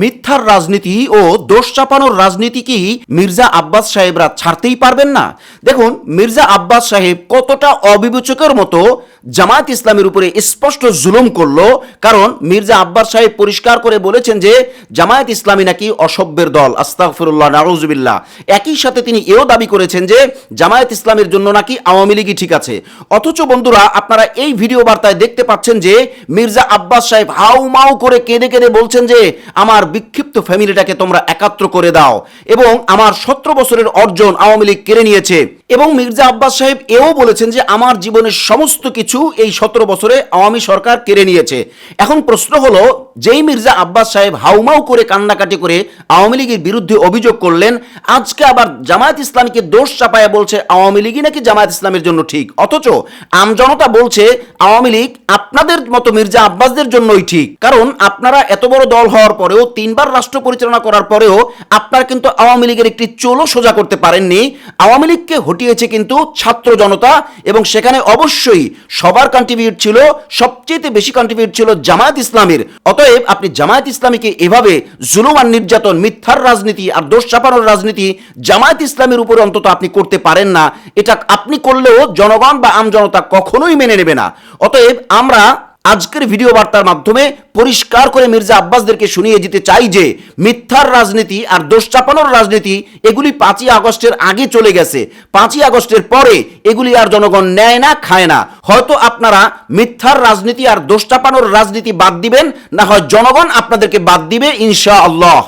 মিথ্যার রাজনীতি ও দোষ চাপানোর রাজনীতি কি মির্জা আব্বাস সাহেবরা ছাড়তেই পারবেন না? দেখুন, মির্জা আব্বাস সাহেব কতটা অবিবেচকের মতো জামায়াত ইসলামের উপরে স্পষ্ট জুলুম করল। কারণ মির্জা আব্বাস সাহেব পরিষ্কার করে বলেছেন যে, জামায়াত ইসলামী নাকি অসভ্যের দল। আস্তাগফিরুল্লাহ, নাউজুবিল্লাহ। একই সাথে তিনি এও দাবি করেছেন যে, জামায়াত ইসলামের জন্য নাকি আওয়ামী লীগই ঠিক আছে। অথচ বন্ধুরা, আপনারা এই ভিডিও বার্তায় দেখতে পাচ্ছেন যে, মির্জা আব্বাস সাহেব হাউ মাউ করে কেঁদে কেঁদে বলছেন যে, আমার বিক্ষিপ্ত ফ্যামিলিটাকে তোমরা একাত্র করে দাও এবং আমার সতেরো বছরের অর্জন আওয়ামী লীগ কেড়ে নিয়েছে। এবং মির্জা আব্বাস সাহেব এও বলেছেন যে আমার জীবনের সমস্ত কিছু এই সতেরো বছরে আওয়ামী সরকার কেড়ে নিয়েছে। এখন প্রশ্ন হলো যেই মির্জা আব্বাস সাহেব হাউমাউ করে কান্নাকাটি করে আওয়ামী লীগের বিরুদ্ধে অভিযোগ করলেন, আজকে আবার জামায়াত ইসলামীকে দোষ চাপায়া বলছে আওয়ামী লীগই নাকি জামায়াত ইসলামের জন্য ঠিক। অথচ আমজনতা বলছে আওয়ামী লীগ আপনাদের মতো মির্জা আব্বাসদের জন্যই ঠিক। কারণ আপনারা এত বড় দল হওয়ার পরেও, তিনবার রাষ্ট্র পরিচালনা করার পরেও আপনারা কিন্তু আওয়ামী লীগের একটি চোলও সোজা করতে পারেননি। আওয়ামী লীগকে হটিয়েছে কিন্তু ছাত্র জনতা এবং সেখানে অবশ্যই সবার কন্ট্রিবিউট ছিল, সবচেয়ে বেশি কন্ট্রিবিউট ছিল জামায়াত ইসলামের। অতএব আপনি জামায়াত ইসলামীকে এভাবে জুলুম আর নির্যাতন, মিথ্যার রাজনীতি আর দোষ চাপানোর রাজনীতি জামায়াত ইসলামের উপরে অন্তত আপনি করতে পারেন না। এটা আপনি করলেও জনগণ বা আমজনতা কখনোই মেনে নেবে না। অতএব আমরা আজকের ভিডিও বার্তার মাধ্যমে পরিষ্কার করে মির্জা আব্বাসদেরকে শুনিয়ে দিতে চাই যে, মিথ্যার রাজনীতি আর দোষ চাপানোর রাজনীতি এগুলি পাঁচই আগস্টের আগে চলে গেছে। পাঁচই আগস্টের পরে এগুলি আর জনগণ নেয় না, খায় না। হয়তো আপনারা মিথ্যার রাজনীতি আর দোষ চাপানোর রাজনীতি বাদ দিবেন, না হয় জনগণ আপনাদেরকে বাদ দিবে ইনশা আল্লাহ